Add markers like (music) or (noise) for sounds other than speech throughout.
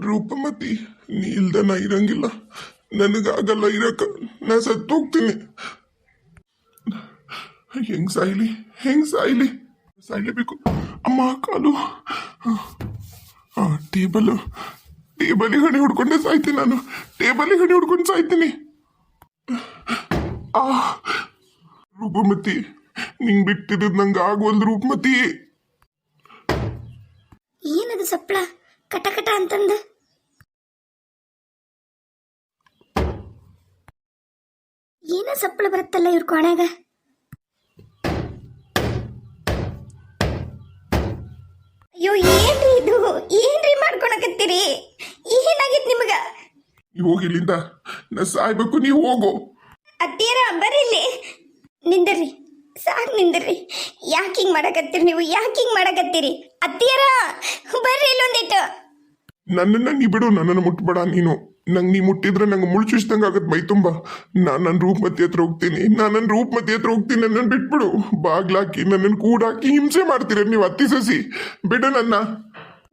ರೂಪಮತಿ, ನೀ ಇಲ್ದ ನಾ ಇರಂಗಿಲ್ಲ. ನನಗಾಗಲ್ಲ ಇರಕ. ನಾ ಸತ್ತೋಗ್ತೀನಿ. ಹೆಂಗ್ ಸಾಯ್ಲಿ? ಹೆಂಗ್ ಸಾಯ್ಲಿ? ಸಾಯ್ಲೇಬೇಕು. ಅಮ್ಮ, ಕಾಲು. ಟೇಬಲ್. ಟೇಬಲಿಗೆ ಹಣಿ ಹುಡ್ಕೊಂಡೆ ಸಾಯ್ತೀನಿ ನಾನು. ಟೇಬಲಿಗೆ ಹಣಿ ಹುಡ್ಕೊಂಡು ಸಾಯ್ತೀನಿ. ಆ, ರೂಪಮತಿ, ನಿಂಗ್ ಬಿಟ್ಟಿದ್ದು ನಂಗೆ ಆಗೋಲ್ದು ರೂಪಮತಿ. ಏನದು ಸಪ್ಪಳ ಕಟ ಕಟ ಅಂತಂದು. ಏನ ಸಪ್ಪಳ ಬರುತ್ತಲ್ಲ ಇವ್ರ ಕೋಣೆಗ? ಅಯ್ಯೋ ಏನ್ರಿ ಇದು? ಏನ್ರಿ ಮಾಡ್ಕೊಳಕತ್ತೀರಿ? ಏನಾಗಿತ್ ನಿಮಗ? ಹೋಗಿ ಇಲ್ಲಿಂದ. ನಾ ಸಾಯ್ಬೇಕು ನೀವು ಹೋಗು. ಅತ್ತೀರ ಬರ್ರಿ ಇಲ್ಲಿ. ನಿಂದಿರ್ರಿ ಸಾಕ್ ನಿಂದಿರ್ರಿ ಯಾಕೆ ಹಿಂಗ್ ಮಾಡಕತ್ತೀರಿ ನೀವು? ಯಾಕೆ ಹಿಂಗ್ ಮಾಡಕತ್ತೀರಿ? ಅತ್ತೀರ ಬರ್ರಿ ಇಲ್ಲೊಂದಿಟ್ಟು. ನನ್ನನ್ನ ನೀ ಬಿಡು, ನನ್ನನ್ನು ಮುಟ್ಬೇಡ ನೀನು. ನಂಗೆ ನೀ ಮುಟ್ಟಿದ್ರೆ ನಂಗೆ ಮುಳುಚಿಸ್ದಂಗೆ ಆಗುತ್ತೆ ಮೈ ತುಂಬ. ನಾನು ನನ್ನ ರೂಪಮತಿ ಹತ್ರ ಹೋಗ್ತೀನಿ. ನಾನು ನನ್ನ ರೂಪಮತಿ ಹತ್ರ ಹೋಗ್ತೀನಿ ನನ್ನನ್ನು ಬಿಟ್ಬಿಡು. ಬಾಗ್ಲಾಕಿ ನನ್ನನ್ನು ಕೂಡಾಕಿ ಹಿಂಸೆ ಮಾಡ್ತೀರ ನೀವು ಅತ್ತಿ ಸಸಿ? ಬಿಡು ನನ್ನ.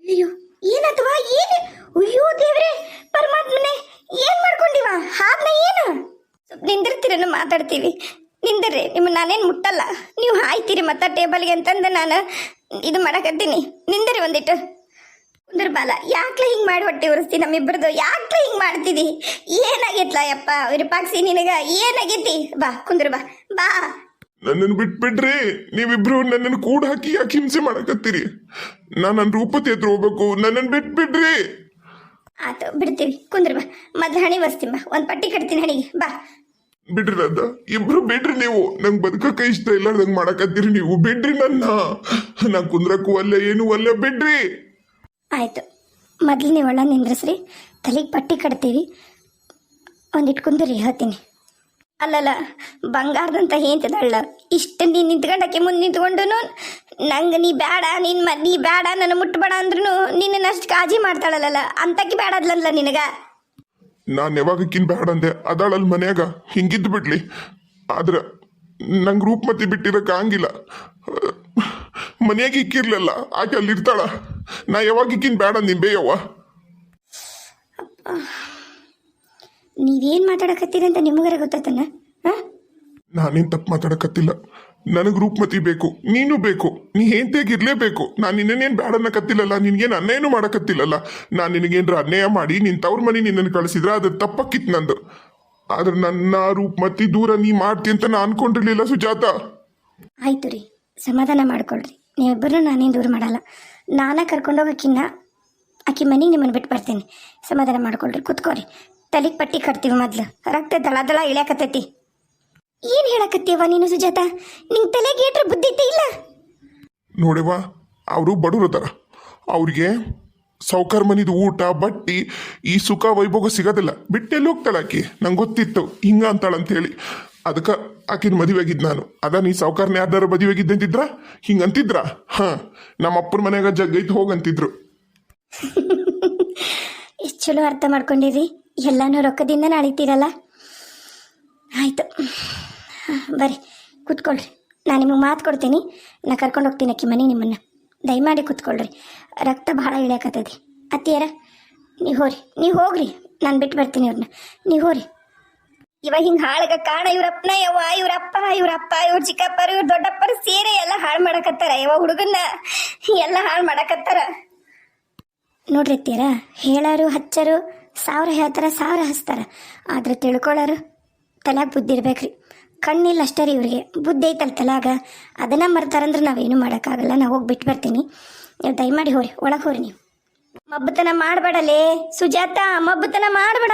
ಅಯ್ಯೋ, ಏನತ್ವಾ, ಏನು? ಅಯ್ಯೋ ದೇವ್ರೆ, ಪರಮಾತ್ಮನೆ, ಏನ್ ಮಾಡ್ಕೊಂಡಿವ? ಹಾದ್ನ ಏನು? ನಿಂದಿರ್ತೀರನ್ನು ಮಾತಾಡ್ತೀವಿ. ನಿಂದಿರ್ರಿ, ನಿಮ್ಮ ನಾನೇನು ಮುಟ್ಟಲ್ಲ. ನೀವು ಹಾಯ್ತೀರಿ ಮತ್ತ ಟೇಬಲ್ಗೆ ಅಂತಂದು ನಾನು ಇದು ಮಾಡಕತ್ತೀನಿ. ನಿಂದಿರಿ ಒಂದಿಟ್ಟು. ಕುಂದ್ರ ಬಾಲ ಯಾಕ್ಲೆ ಹಿಂಗೆ ಮಾಡಿ ಹೊಟ್ಟೆ ಉರಿಸ್ತಿ ನಮ್ಮಿಬ್ಬರದು ಯಾಕ್ಲೆ ಹಿಂಗ್ ಮಾಡ್ತಿದಿ? ಏನಾಗೈತ್ಲ ಯಪ್ಪ ವಿರೂಪಾಕ್ಷಿ ನಿನಗ ಏನಾಗೈತಿ? ಬಾ ಕುಂದ್ರ ಬಾ. ಬಾ. ನನ್ನನ್ನು ಬಿಟ್ಬಿಡ್ರಿ. ನೀವಿಬ್ರು ನನ್ನನ್ನು ಕೂಡ ಹಾಕಿ ಯಾಕೆ ಹಿಂಸೆ ಮಾಡಕತ್ತೀರಿ? ನಾನು ನನ್ನ ರೂಪತಿ ಹತ್ರ ಹೋಗ್ಬೇಕು. ನನ್ನನ್ನು ಬಿಟ್ಬಿಡ್ರಿ. ಆತು ಬಿಡ್ತೀವಿ. ಕುಂದ್ರ ಬಾ. ಮೊದ್ಲು ಹಣಿ ಬರ್ಸ್ತೀನಿ ಬಾ. ಒಂದು ಪಟ್ಟಿ ಕಟ್ತೀನಿ ಹಣಿಗೆ. ಬಾ. ಬಿಡ್ರಿ ನಂದ ಇಬ್ರು ಬಿಡ್ರಿ ನೀವು. ನಂಗೆ ಬದುಕಕ್ಕೆ ಇಷ್ಟ ಇಲ್ಲ ನಂಗೆ ಮಾಡಕತ್ತೀರಿ ನೀವು. ಬಿಡ್ರಿ ನನ್ನ. ನಾ ಕುಂದ್ರಕ್ಕೂ ಅಲ್ಲ ಏನು ಅಲ್ಲ. ಬಿಡ್ರಿ. ಆಯಿತು. ಮೊದಲು ನೀವು ಒಳ ನಿಂದ್ರಿಸ್ರಿ. ತಲೆಗೆ ಪಟ್ಟಿ ಕಟ್ತೀವಿ. ಒಂದಿಟ್ಟು ಕುಂದ್ರಿ ಹೇಳ್ತೀನಿ. ಅಲ್ಲಲ್ಲ, ಬಂಗಾರದಂತ ಹೇಂತಿದಳ್ಳ ಇಷ್ಟು ನೀನು ನಿಂತ್ಕೊಂಡಕ್ಕೆ ಮುಂದೆ ನಿಂತ್ಕೊಂಡು ನಂಗೆ ನೀ ಬೇಡ ನಿನ್ನ ನೀ ಬೇಡ ನನ್ನ ಮುಟ್ಬೇಡ ಅಂದ್ರೂ ನಿನ್ನನ್ನು ಅಷ್ಟು ಕಾಳಜಿ ಮಾಡ್ತಾಳಲ್ಲ ಅಂತಕ್ಕೆ ಬೇಡ ಅದ್ಲಲ್ಲ ನಿನಗ. ನಾನು ಯಾವಾಗಕ್ಕಿನ್ ಬೇಡ ಅಂದೆ ಅದಾಳಲ್ಲಿ ಮನ್ಯಾಗ. ಹಿಂಗಿದ್ದು ಬಿಡ್ಲಿ. ಆದ್ರೆ, ನಂಗೆ ರೂಪಮತಿ ಬಿಟ್ಟಿರಕ್ಕೆ ಹಂಗಿಲ್ಲ ಮನೆಯಾಗ ಇಕ್ಕಿರ್ಲಿಲ್ಲ, ಆಕೆ ಅಲ್ಲಿ ಇರ್ತಾಳ ನಾ ಯಾವಾಗಿಕ್ಕಿನ್ ಬೇಡ ನಿಂಬೆಯವ್ವ ಬೇಯವ್ವ ನೀವೇನು ಮಾತಾಡಕತ್ತೀರಿ ಅಂತ ನಿಮಗರ ಗೊತ್ತಾತನ? ಹಾಂ? ನಾನೇನ್ ತಪ್ಪು ಮಾತಾಡಕತ್ತಿಲ್ಲ. ನನಗೆ ರೂಪಮತಿ ಬೇಕು ನೀನು ಬೇಕು ನೀ ಹೇಂತಿಯಾಗಿರ್ಲೇಬೇಕು ನಾನು ನಿನ್ನೇನು ಬೇಡ ಅನ್ನಕತ್ತಿಲ್ಲಲ್ಲ ನಿನಗೇನು ಅನ್ಯಾಯನೂ ಮಾಡಕತ್ತಿಲ್ಲಲ್ಲ. ನಾನು ನಿನಗೇನ್ರ ಅನ್ಯಾಯ ಮಾಡಿ ನಿನ್ನ ತವ್ರ ಮನೆ ನಿನ್ನನ್ನು ಕಳಿಸಿದ್ರೆ ಅದು ತಪ್ಪಕ್ಕಿತ್ತು ನಂದು. ಆದ್ರೆ ನನ್ನ ರೂಪಮತಿ ದೂರ ನೀ ಮಾಡ್ತಿ ಅಂತ ನಾ ಅನ್ಕೊಂಡಿರ್ಲಿಲ್ಲ ಸುಜಾತ. ಆಯ್ತು ರೀ ಸಮಾಧಾನ ಮಾಡ್ಕೊಳ್ರಿ. ನೀವಿಬ್ಬರು ನಾನೇನು ದೂರ ಮಾಡಲ್ಲ. ನಾನೇ ಕರ್ಕೊಂಡೋಗಕ್ಕಿನ್ನ ಆಕಿ ಮನೆಗೆ ನಿಮ್ಮನ್ನು ಬಿಟ್ಟು ಬರ್ತೀನಿ. ಸಮಾಧಾನ ಮಾಡ್ಕೊಳ್ರಿ ಕುತ್ಕೋರಿ ತಲೆಗೆ ಪಟ್ಟಿ ಕಟ್ತೀವಿ ಮೊದ್ಲು. ರಕ್ತ ದಳ ದಳ ಇಳ್ಯಾಕತ್ತೈತಿ. ಏನು ಹೇಳಕತ್ತೀವ ನೀನು ಸುಜಾತ? ನಿಂಗೆ ತಲೆಗೆ ಏಟ್ರ ಬುದ್ಧಿ ಇಲ್ಲ? ನೋಡಿವ ಅವರು ಬಡವರು ಅದಾರ. ಅವ್ರಿಗೆ ಸೌಕರ್ ಮನಿದು ಊಟ, ಬಟ್ಟಿ, ಈ ಸುಖ ವೈಭೋಗ ಸಿಗೋದಿಲ್ಲ. ಬಿಟ್ಟೆಲ್ಲಿ ಹೋಗ್ತಾಳೆ ಆಕಿ? ನಂಗೆ ಗೊತ್ತಿತ್ತು, ಹಿಂಗ ಹೇಳಿ ಅದಕ್ಕೆ ಆಕಿನ ಆಗಿದ್ದು ನಾನು. ಅದ ನೀ ಸೌಕರ್ನ ಯಾರ್ದಾರ ಮದುವೆಗಿದ್ದಂತಿದ್ರ ಹಿಂಗಂತಿದ್ರ? ಹಾ ನಮ್ಮ ಅಪ್ಪನ ಮನೆಯಾಗ ಜಗ್ಗೈತ್ ಹೋಗಂತಿದ್ರು ಎಷ್ಟು ಚಲೋ ಅರ್ಥ ಮಾಡ್ಕೊಂಡಿರಿ. ಎಲ್ಲಾನು ರೊಕ್ಕದಿಂದ ನಾಳಿತೀರಲ್ಲ? ಆಯಿತು. ಬರ್ರಿ, ಕೂತ್ಕೊಳ್ರಿ. ನಾನು ನಿಮಗೆ ಮಾತು ಕೊಡ್ತೀನಿ. ನಾ ಕರ್ಕೊಂಡು ಹೋಗ್ತೀನಿ ಅಕ್ಕಿ ಮನೆ ನಿಮ್ಮನ್ನು. ದಯಮಾಡಿ ಕೂತ್ಕೊಳ್ರಿ. ರಕ್ತ ಭಾಳ ಇಳಿಯಾಕತ್ತೈತಿ. ಅತ್ತಿಯರ, ನೀವು ಹೋರಿ ನೀವು ಹೋಗ್ರಿ. ನಾನು ಬಿಟ್ಟು ಬರ್ತೀನಿ ಅವ್ರನ್ನ ನೀವು ಹೋರಿ ಇವಾಗ ಹಿಂಗ್ ಹಾಳಗ ಕಾಣ ಇವ್ರಪ್ಪನ, ಯವ್ವ, ಇವ್ರಪ್ಪ ಇವ್ರಪ್ಪ, ಇವ್ರ ಚಿಕ್ಕಪ್ಪರು, ಇವ್ರ ದೊಡ್ಡಪ್ಪರು ಸೇರೆ ಎಲ್ಲ ಹಾಳು ಮಾಡಕತ್ತಾರ. ಯವ್ವ ಹುಡುಗನ್ನ ಎಲ್ಲ ಹಾಳು ಮಾಡಕತ್ತಾರ. ನೋಡ್ರಿ ತೀರ ಹೇಳಾರು, ಹಚ್ಚರು, ಸಾವಿರ ಹೇಳ್ತಾರ, ಸಾವಿರ ಹಚ್ತಾರ. ಆದ್ರೆ ತಿಳ್ಕೊಳ್ಳೋರು ತಲೆಯಾಗ ಬುದ್ಧಿ ಇರ್ಬೇಕ್ರಿ. ಕಣ್ಣಿಲ್ಲ ಅಷ್ಟೇ ರೀ ಇವ್ರಿಗೆ. ಬುದ್ಧಿ ಐತಲ್ಲ ತಲಾಗ ಅದನ್ನ ಮರ್ತಾರಂದ್ರೆ ನಾವೇನು ಮಾಡೋಕ್ಕಾಗಲ್ಲ. ನಾವು ಹೋಗಿ ಬಿಟ್ಟು ಬರ್ತೀನಿ. ನೀವು ದಯಮಾಡಿ ಹೋರಿ, ಒಳಗೆ ಹೋರಿ ನೀವು. ಮಬ್ಬತನ ಮಾಡಬೇಡಲೇ. ಸುಜಾತ, ಮಬ್ಬತನ ಮಾಡಬೇಡ.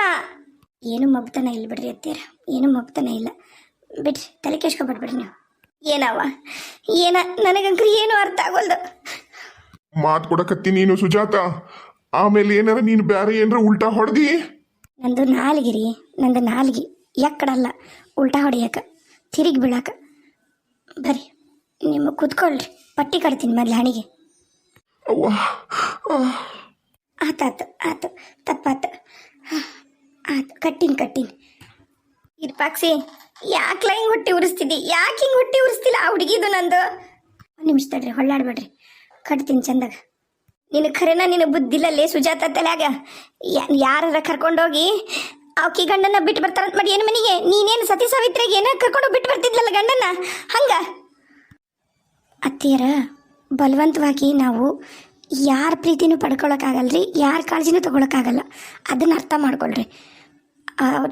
ಏನು ಮಬ್ತನ ಇಲ್ಲ ಬಿಡ್ರಿ ಅತ್ತೀರ ಏನು ಮಬ್ತನ ಇಲ್ಲ. ಬಿಡ್ರಿ ತಲೆ ಕೆಸ್ಕೊಬಿಡ್ಬಿಡ್ರಿ ನೀವು. ಏನವ ಏನ ನನಗಂಕ್ರಿ ಏನು ಅರ್ಥ ಆಗೋಲ್ದು? ಮಾತು ಕೊಡಕತ್ತಿ ನೀನು ಸುಜಾತ. ಆಮೇಲೆ ಏನಾರ ನೀನು ಬ್ಯಾರೆ ಏನಾರ ಉಲ್ಟಾ ಹೊಡೆದಿ? ನಂದು ನಾಲಿಗೆ ರೀ ನಂದು ನಾಲ್ಗಿ ಎಕ್ಕಡಲ್ಲ ಉಲ್ಟಾ ಹೊಡಿಯಕ ತಿರುಗಿ ಬೀಳಾಕ. ಬರ್ರಿ ನಿಮ್ಮ ಕುತ್ಕೊಳ್ರಿ ಪಟ್ಟಿ ಕಡ್ತೀನಿ ಮೊದ್ಲು ಹಣಿಗೆ. ಅವ್ವ. ಆತಾತು ಆತು ತಪ್ಪಾತು. ಆತು ಕಟ್ಟಿನ್, ಕಟ್ಟಿನ. ಇರ್ಪಾಕ್ಸಿ ಯಾಕ್ಲ ಹಿಂಗೆ ಹುಟ್ಟಿ ಉರಿಸ್ತಿದ್ದಿ? ಯಾಕೆ ಹಿಂಗೆ ಹುಟ್ಟಿ ಉರಿಸ್ತಿಲ್ಲ ಆ ಹುಡುಗಿದು ನಂದು? ಒಂದು ನಿಮಿಷ ತಡ್ರಿ, ಹೊಳ್ಳಾಡ್ಬೇಡ್ರಿ. ಕಟ್ತೀನಿ ಚಂದಾಗ. ನಿನ್ನ ಖರೇನ ನಿನ್ನ ಬುದ್ಧಿಲ್ಲಲ್ಲೇ ಸುಜಾತ ತಲ್ಯಾಗ ಯಾರ ಕರ್ಕೊಂಡೋಗಿ ಆಕಿ ಗಂಡನ ಬಿಟ್ಟು ಬರ್ತಾರಂತ ಮಾಡಿ ಏನು ಮನೆಗೆ? ನೀನೇನು ಸತಿ ಸಾವಿತ್ರಿಗೆ ಏನ ಕರ್ಕೊಂಡು ಬಿಟ್ಟು ಬರ್ತಿದ್ಲಲ್ಲ ಗಂಡನ ಹಂಗ? ಅತ್ತಿಯರ, ಬಲವಂತವಾಗಿ ನಾವು ಯಾರ ಪ್ರೀತಿನೂ ಪಡ್ಕೊಳಕ್ಕಾಗಲ್ರಿ, ಯಾರ ಕಾಳಜಿನೂ ತಗೊಳಕ್ಕಾಗಲ್ಲ. ಅದನ್ನ ಅರ್ಥ ಮಾಡ್ಕೊಳ್ರಿ. ಅವ್ರ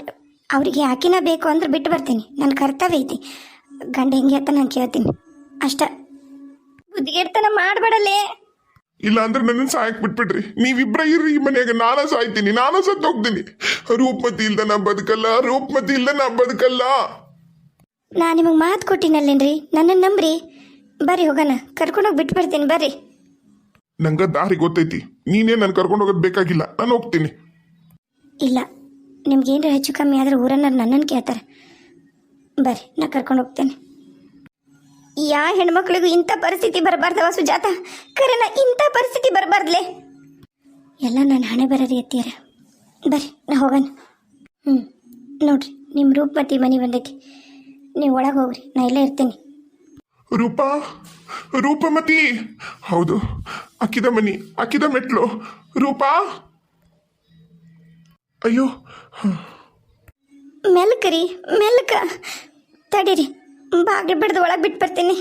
ಅವ್ರಿಗೆ ಯಾಕಿನ ಬೇಕು ಅಂದ್ರೆ ಬಿಟ್ಟು ಬರ್ತೀನಿ. ನನ್ನ ಕರ್ತವ್ಯ ಐತಿ. ಗಂಡ ಹೆಂಗೆ ಅಂತ ನಾನು ಕೇಳ್ತೀನಿ. ಅಷ್ಟ. ಬುದ್ಧಿಗೆಡ್ತನ ಮಾಡಬೇಡಲೇ. ಇಲ್ಲ ಅಂದ್ರೆ ನನ್ನ ಸಾಯಕ್ ಬಿಟ್ಬಿಡ್ರಿ. ನೀವಿಬ್ರ ಇರ್ರಿ ಈ ಮನೆಯಾಗ. ನಾನ ಸಾಯ್ತೀನಿ. ನಾನು ಸತ್ತು ಹೋಗ್ತೀನಿ. ರೂಪಮತಿ ಇಲ್ದ ನಾ ಬದುಕಲ್ಲ. ರೂಪಮತಿ ಇಲ್ದ ನಾ ಬದುಕಲ್ಲ. ನಾ ನಿಮಗೆ ಮಾತು ಕೊಟ್ಟಿನಲ್ಲೇನ್ರಿ? ನನ್ನನ್ನು ನಂಬ್ರಿ. ಬರ್ರಿ ಹೋಗೋಣ. ಕರ್ಕೊಂಡೋಗಿ ಬಿಟ್ಟು ಬರ್ತೀನಿ ಬರ್ರಿ. ನಂಗ ದಾರಿ ಗೊತ್ತೈತಿ. ನೀನೇ ನಾನು ಕರ್ಕೊಂಡು ಹೋಗೋದು ಬೇಕಾಗಿಲ್ಲ. ನಾನು ಹೋಗ್ತೀನಿ. ಇಲ್ಲ. ನಿಮ್ಗೇನ್ರ ಹೆಚ್ಚು ಕಮ್ಮಿ ಆದ್ರೆ ಊರನ್ನ ನನ್ನನ್ನು ಕೇಳ್ತಾರೆ. ಬರ್ರಿ, ನಾ ಕರ್ಕೊಂಡು ಹೋಗ್ತೇನೆ. ಯಾ ಹೆಣ್ಮಕ್ಳಿಗೂ ಇಂಥ ಪರಿಸ್ಥಿತಿ ಬರಬಾರ್ದವ ಸುಜಾತ? ಕರೆನ, ಇಂಥ ಪರಿಸ್ಥಿತಿ ಬರಬಾರ್ದ್ಲೆ? ಎಲ್ಲ ನನ್ನ ಹಣೆ ಬರೋರಿ ಎತ್ತೀರ ಬರ್ರಿ, ನಾ ಹೋಗೋಣ. ಹ್ಞೂ ನೋಡ್ರಿ ನಿಮ್ಮ ರೂಪಮತಿ ಮನೆ ಬಂದೈತಿ. ನೀವು ಒಳಗೆ ಹೋಗ್ರಿ, ನಾ ಇಲ್ಲೇ ಇರ್ತೀನಿ. ರೂಪಾ, ರೂಪಮತಿ. ಹೌದು, ಅಕ್ಕಿದ ಮನಿ, ಅಕ್ಕಿದ ಮೆಟ್ಲು. ರೂಪಾ. ಅಯ್ಯೋ. ಮೆಲ್ಕರಿ ಮೆಲ್ಕ. ತಡೀರಿ ಬಾಗಿಲು ಬಿಡ್ದು ಒಳಗೆ ಬಿಟ್ಟು ಬರ್ತೀನಿ.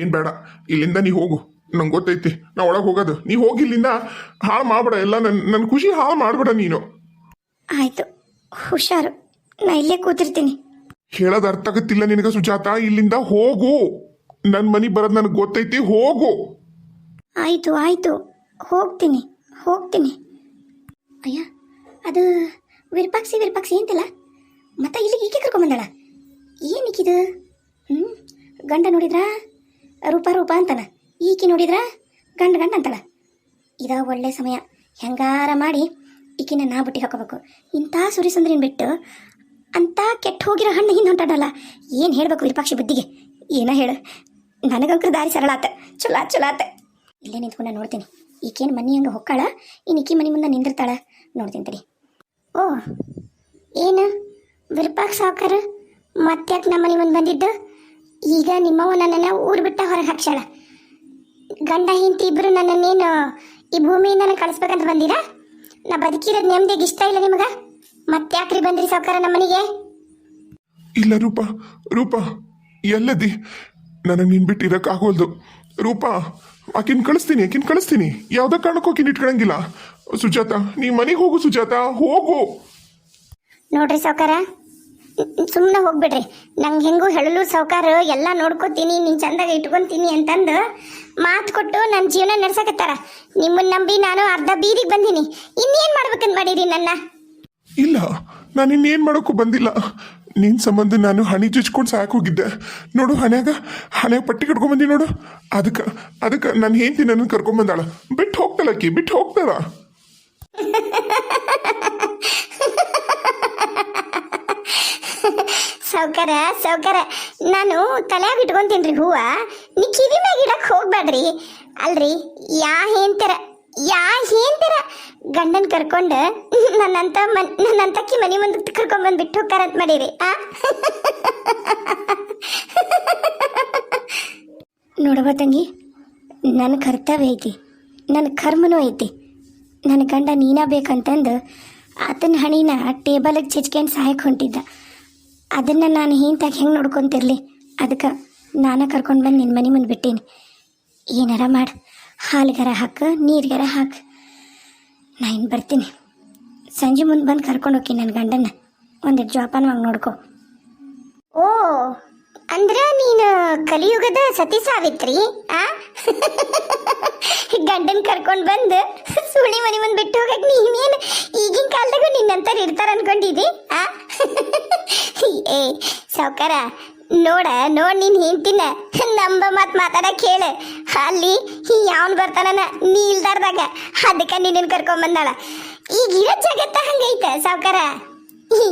ಏನ್ ಬೇಡ ಇಲ್ಲಿಂದ ನೀ ಹೋಗು. ನಂಗೆ ಗೊತ್ತೈತಿ ನಾ ಒಳಗೆ ಹೋಗೋದು. ನೀ ಹೋಗಿ ಇಲ್ಲಿಂದ ಹಾಳು ಮಾಡ್ಬೇಡ ಎಲ್ಲ ನನ್ನ ನನ್ನ ಖುಷಿ ಹಾಳು ಮಾಡ್ಬೇಡ ನೀನು. ಆಯ್ತು ಹುಷಾರು ನಾ ಇಲ್ಲೇ ಕೂತಿರ್ತೀನಿ. ಹೇಳೋದು ಅರ್ಥ ಆಗತ್ತಿಲ್ಲ ನಿನಗೆ ಸುಜಾತ ಇಲ್ಲಿಂದ ಹೋಗು. ನನ್ನ ಮನಿ ಬರೋದು ನನಗೆ ಗೊತ್ತೈತಿ ಹೋಗು. ಆಯ್ತು ಆಯ್ತು ಹೋಗ್ತೀನಿ ಹೋಗ್ತೀನಿ. ಅಯ್ಯ. ಅದು ವಿರೂಪಾಕ್ಷಿ ವಿರೂಪಾಕ್ಷಿ ಅಂತಲ್ಲ ಮತ್ತೆ ಇಲ್ಲಿಗೆ ಈಕೆ ಕರ್ಕೊಂಬಂದಾಳ? ಏನಿಕ್ಕಿದು ಹ್ಞೂ ಗಂಡ ನೋಡಿದ್ರಾ? ರೂಪ ರೂಪ ಅಂತಾನ. ಈಕೆ ನೋಡಿದ್ರಾ? ಗಂಡ ಗಂಡ ಅಂತಾಳ. ಇದ ಒಳ್ಳೆ ಸಮಯ. ಹೆಂಗಾರ ಮಾಡಿ ಈಕಿನ ನಾ ಬುಟ್ಟಿ ಹಾಕೋಬೇಕು. ಇಂಥ ಸುರಿಸುಂದ್ರಿನ ಬಿಟ್ಟು ಅಂತ ಕೆಟ್ಟ ಹೋಗಿರೋ ಹಣ್ಣು ಹಿಂದೆ ಹೊಂಟಾಡಲ್ಲ. ಏನು ಹೇಳಬೇಕು ವಿರೂಪಾಕ್ಷಿ ಬುದ್ಧಿಗೆ? ಏನೋ ಹೇಳು? ನನಗಂಕ್ರ ದಾರಿ ಸರಳ ಆತ ಚಲೋ ಆತ್, ಚಲೋ ಆತ ಇಲ್ಲೇ ನಿಂತ್ಕೊಂಡು ನೋಡ್ತೀನಿ. ಈಕೇನು ಮನೆ ಹಂಗೆ ಹೊಕ್ಕಾಳ? ಇನ್ನು ಈಕಿ ಮನೆ ಮುಂದೆ ನಿಂದಿರ್ತಾಳ? ನೋಡ್ತೀನಿ ತಡಿ. ಓ, ಏನು? ವಿರೂಪಾಕ್ಷ ಸಾವುಕಾರ, ಮತ್ತ್ಯಾಕೆ ನಮ್ಮ ಮನೆ ಮುಂದೆ ಬಂದಿದ್ದು? ಈಗ ನಿಮ್ಮವ್ವ ನನ್ನನ್ನು ಊರು ಬಿಟ್ಟ ಹೊರಗೆ ಹಾಕ್ಸಾಳ ಗಂಡ ಹಿಂತಿ ಇಬ್ಬರು ನನ್ನನ್ನೇನು ಈ ಭೂಮಿಯಿಂದ ಕಳಿಸ್ಬೇಕಂತ ಬಂದಿರಾ? ನಾ ಬದುಕಿರೋದು ನೆಮ್ಮದಿಗೆ ಇಷ್ಟ ಇಲ್ಲ ನಿಮಗೆ? ಮತ್ತ್ಯಾಕ್ರಿ ಬಂದ್ರಿ ಸಾವುಕಾರ ನಮ್ಮನಿಗೆ? ಮನೆಗೆ ಇಲ್ಲ ರೂಪ ರೂಪ, ಎಲ್ಲದಿ? ನನಗೆ ನಿನ್ ಬಿಟ್ಟು ಆಗೋಲ್ದು. ರೂಪ, ಆಕಿನ್ ಕಳಿಸ್ತೀನಿ ಆಕಿನ್ ಕಳಿಸ್ತೀನಿ. ಯಾವ್ದ ಕಾರಣಕ್ಕೂ ಇಟ್ಕೊಳಂಗಿಲ್ಲ. ಸುಜಾತ ನೀ ಮನೆಗೆ ಹೋಗು ಸುಜಾತ ಹೋಗು. ನೋಡ್ರಿ ಸಾವುಕಾರ. ಸುಮ್ಮನೆ ಹೋಗ್ಬಿಡ್ರಿ. ನಂಗೆ ಹೆಂಗೂ ಹೇಳಲು ಸಾವುಕಾರ ಎಲ್ಲ ನೋಡ್ಕೋತೀನಿ ನೀನು ಚಂದಾಗ ಇಟ್ಕೊಂತೀನಿ ಅಂತಂದು ಮಾತು ಕೊಟ್ಟು ನನ್ನ ಜೀವನ ನಡ್ಸಕತ್ತಾರ. ನಿಮ್ಮನ್ನ ನಂಬಿ ನಾನು ಅರ್ಧ ಬೀದಿಗೆ ಬಂದೀನಿ. ಇನ್ನೇನು ಮಾಡ್ಬೇಕಂತ ಮಾಡೀರಿ ನನ್ನ? ಇಲ್ಲ ನಾನು ಇನ್ನೇನ್ ಮಾಡೋಕ್ಕೂ ಬಂದಿಲ್ಲ. ನಿನ್ನ ಸಂಬಂಧ ನಾನು ಹಣಿ ಚುಚ್ಕೊಂಡು ಸಾಕು ಹೋಗಿದ್ದೆ. ನೋಡು ಹಣ್ಯಾಗ ಹಣ್ಯಾಗ ಪಟ್ಟಿ ಕಟ್ಕೊಂಡ್ ಬಂದಿ ನೋಡು. ಅದಕ್ಕೆ ಅದಕ್ಕೆ ನಾನು ಹೆಂಡತಿ ನನ್ನ ಕರ್ಕೊಂಡ್ ಬಂದಾಳ. ಬಿಟ್ಟು ಹೋಗ್ತಾಳಕ್ಕಿ ಬಿಟ್ಟು ಹೋಗ್ತಾಳ. ಸಾವುಕಾರ ಸೌಕರ ನಾನು ತಲೆಯಾಗ ಇಟ್ಕೊಂತೀನಿ ರೀ ಹೂವ. ನೀ ಕಿವಿ ಮ್ಯಾಗ ಇಡಕ್ಕೆ ಹೋಗ್ಬೇಡ್ರಿ. ಅಲ್ರಿ, ಯಾ ಹೇಂತರ ಯಾ ಹೇಂತರ ಗಂಡನ್ ಕರ್ಕೊಂಡು ನನ್ನಂತ ಮನ್ ನನ್ನಂತಕ್ಕಿ ಮನೆ ಮುಂದೆ ಕರ್ಕೊಂಡ್ ಬಂದು ಬಿಟ್ಟು ಹೋಗ್ತಾರಂತ ಮಾಡೀರಿ, ಆ? ನೋಡವ ತಂಗಿ ನನ್ನ ಕರ್ತವ್ಯ ಐತಿ ನನ್ನ ಕರ್ಮನೂ ಐತಿ. ನನ್ನ ಗಂಡ ನೀನ ಬೇಕಂತಂದು ಆತನ ಹಣಿನ ಟೇಬಲಿಗೆ ಚಿಚ್ಕೊಂಡು ಸಹಾಯಕ್ಕೆ ಹೊಂಟಿದ್ದ. ಅದನ್ನು ನಾನು ಹಿಂತಾಗ ಹೆಂಗೆ ನೋಡ್ಕೊತಿರ್ಲಿ? ಅದಕ್ಕೆ ನಾನು ಕರ್ಕೊಂಡು ಬಂದು ನಿನ್ನ ಮನೆ ಮುಂದೆ ಬಿಟ್ಟೀನಿ. ಏನಾರ ಮಾಡು. ಹಾಲಿಗಾರ ಹಾಕು, ನೀರಿಗಾರ ಹಾಕು. ನಾ ಇನ್ನು ಬರ್ತೀನಿ. ಸಂಜೆ ಮುಂದೆ ಬಂದು ಕರ್ಕೊಂಡು ಹೋಗಿ ನನ್ನ ಗಂಡನ್ನ. ಒಂದು ಜೋಪಾನವಾಗಿ ನೋಡ್ಕೊ. ಓ, ಅಂದ್ರೆ ನೀನು ಕಲಿಯುಗದ ಸತಿ ಸಾವಿತ್ರಿ, ಆ? (laughs) ಗಂಡನ್ ಕರ್ಕೊಂಡು ಬಂದು ಸುಳಿ ಮನೆ ಮುಂದೆ ಬಿಟ್ಟು ಹೋಗಕ್ ನೀನೇನು ಈಗಿನ ಕಾಲದಾಗೂ ನಿನ್ನಂತರ ಇರ್ತಾರ ಅನ್ಕೊಂಡಿದಿ, ಆ? ಏ, ಸಾವುಕಾರ, ನೋಡ, ನೋಡ್ ನೀನ್ ಹೆಂಡ್ತಿನ. ನಂಬ ಮತ್ ಮಾತಾಡಕ್ ಹೇಳ ಅಲ್ಲಿ ಯಾವನ್ ಬರ್ತಾನ ನೀ ಇಲ್ದಾರ್ದಾಗ ಅದಕ್ಕೆ ನಿನ್ನ ಕರ್ಕೊಂಡ್ ಬಂದಾಳ ಈಗ ಇರೋ ಜಗತ್ತ ಹಂಗೈತ, ಸಾವುಕಾರ.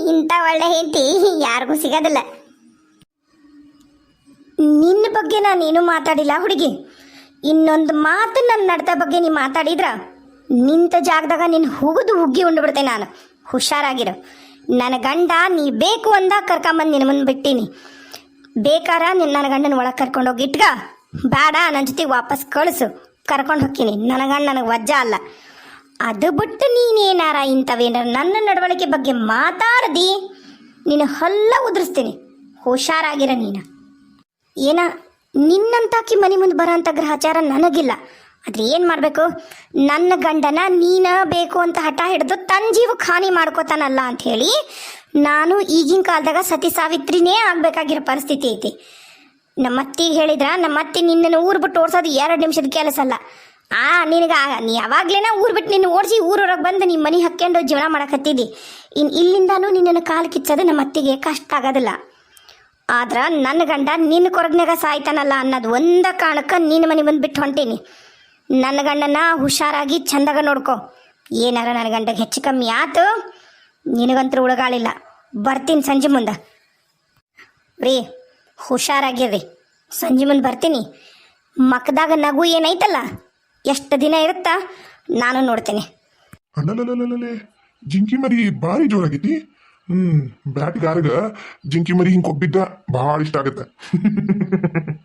ಇಂಥ ಒಳ್ಳೆ ಹೆಂಡತಿ ಯಾರಿಗೂ ಸಿಗೋದಿಲ್ಲ. ನಿನ್ನ ಬಗ್ಗೆ ನಾನೇನು ಮಾತಾಡಿಲ್ಲ ಹುಡುಗಿ. ಇನ್ನೊಂದು ಮಾತು ನನ್ನ ನಡತೆ ಬಗ್ಗೆ ನೀ ಮಾತಾಡಿದ್ರ? ನಿಂತ ಜಾಗದಾಗ ನಿನ್ನ ಹುಗಿದು ಹುಗ್ಗಿ ಉಂಡ್ಬಿಡ್ತೇನೆ ನಾನು. ಹುಷಾರಾಗಿರು. ನನ್ನ ಗಂಡ ನೀ ಬೇಕು ಅಂದ ಕರ್ಕೊಂಬಂದು ನಿನ್ನ ಮುಂದೆ ಬಿಟ್ಟೀನಿ. ಬೇಕಾರ ನಿನ್ನ ನನ್ನ ಗಂಡನ ಒಳಗೆ ಕರ್ಕೊಂಡೋಗಿ ಇಟ್ಕ. ಬೇಡ ನನ್ನ ಜೊತೆಗೆ ವಾಪಸ್ ಕಳಿಸು. ಕರ್ಕೊಂಡು ಹೋಗ್ತೀನಿ. ನನ್ನ ಗಂಡ ನನಗೆ ವಜ್ಜ ಅಲ್ಲ. ಅದು ಬಿಟ್ಟು ನೀನೇನಾರ ಇಂಥವೇನಾರ ನನ್ನ ನಡವಳಿಕೆ ಬಗ್ಗೆ ಮಾತಾಡ್ದಿ? ನೀನು ಹಲ್ಲ ಉದುರಿಸ್ತೀನಿ. ಹುಷಾರಾಗಿರ ನೀನು. ಏನ, ನಿನ್ನಂತಾಕಿ ಮನೆ ಮುಂದೆ ಬರೋಂಥ ಗ್ರಹಚಾರ ನನಗಿಲ್ಲ. ಆದ್ರೆ ಏನು ಮಾಡಬೇಕು? ನನ್ನ ಗಂಡನ ನೀನ ಬೇಕು ಅಂತ ಹಠ ಹಿಡಿದು ತನ್ನ ಜೀವಕ್ಕೆ ಹಾನಿ ಮಾಡ್ಕೋತಾನಲ್ಲ ಅಂತ ಹೇಳಿ ನಾನು ಈಗಿನ ಕಾಲದಾಗ ಸತಿ ಸಾವಿತ್ರಿನೇ ಆಗ್ಬೇಕಾಗಿರೋ ಪರಿಸ್ಥಿತಿ ಐತಿ. ನಮ್ಮ ಅತ್ತಿಗೆ ಹೇಳಿದ್ರ ನಮ್ಮ ಅತ್ತೆ ನಿನ್ನನ್ನು ಊರು ಬಿಟ್ಟು ಓಡಿಸೋದು ಎರಡು ನಿಮಿಷದ ಕೆಲಸ ಅಲ್ಲ. ಆ, ನಿನಗೆ ನೀ ಯಾವಾಗ್ಲೇನ ಊರು ಬಿಟ್ಟು ನಿನ್ನ ಓಡಿಸಿ ಊರೊಳಗೆ ಬಂದು ನಿಮ್ಮ ಮನೆ ಹಾಕ್ಕೊಂಡು ಜೀವನ ಮಾಡಕತ್ತಿದ್ದಿ ಇನ್ನು ಇಲ್ಲಿಂದಾನು ನಿನ್ನನ್ನು ಕಾಲು ಕಿಚ್ಚೋದು ನಮ್ಮ ಅತ್ತಿಗೆ ಕಷ್ಟ ಆಗೋದಿಲ್ಲ. ಆದ್ರ ನನ್ನ ಗಂಡ ನಿನ್ನ ಕೊರಗ್ನಾಗ ಸಾಯ್ತಾನಲ್ಲ ಅನ್ನೋದು ಒಂದ ಕಾರಣಕ್ಕೆ ನಿನ್ನ ಮನೆ ಬಂದು ಬಿಟ್ಟು ಹೊಂಟೀನಿ. ನನ್ನ ಗಂಡನ ಹುಷಾರಾಗಿ ಚಂದಾಗ ನೋಡ್ಕೊ. ಏನಾರ ನನ್ನ ಗಂಡಗೆ ಹೆಚ್ಚು ಕಮ್ಮಿ ಆತು ನಿನಗಂತೂ ಉಳಗಾಳಿಲ್ಲ. ಬರ್ತೀನಿ ಸಂಜೆ ಮುಂದೆ. ರೀ ಹುಷಾರಾಗಿರ್ರಿ ಸಂಜೆ ಮುಂದೆ ಬರ್ತೀನಿ. ಮಕ್ಕದಾಗ ನಗು ಏನೈತಲ್ಲ ಎಷ್ಟು ದಿನ ಇರುತ್ತಾ, ನಾನು ನೋಡ್ತೇನೆ. ಜಿಂಕಿ ಮರಿ ಭಾರಿ ಜೋರಾಗೈತಿ. ಹ್ಮ್, ಬ್ಯಾಟ್ಗಾರಗ ಜಿಂಕಿ ಮರಿ ಹಿಂಗ್ ಕೊಬ್ಬಿದ್ದ ಭಾಳ ಇಷ್ಟ ಆಗತ್ತೆ. (laughs)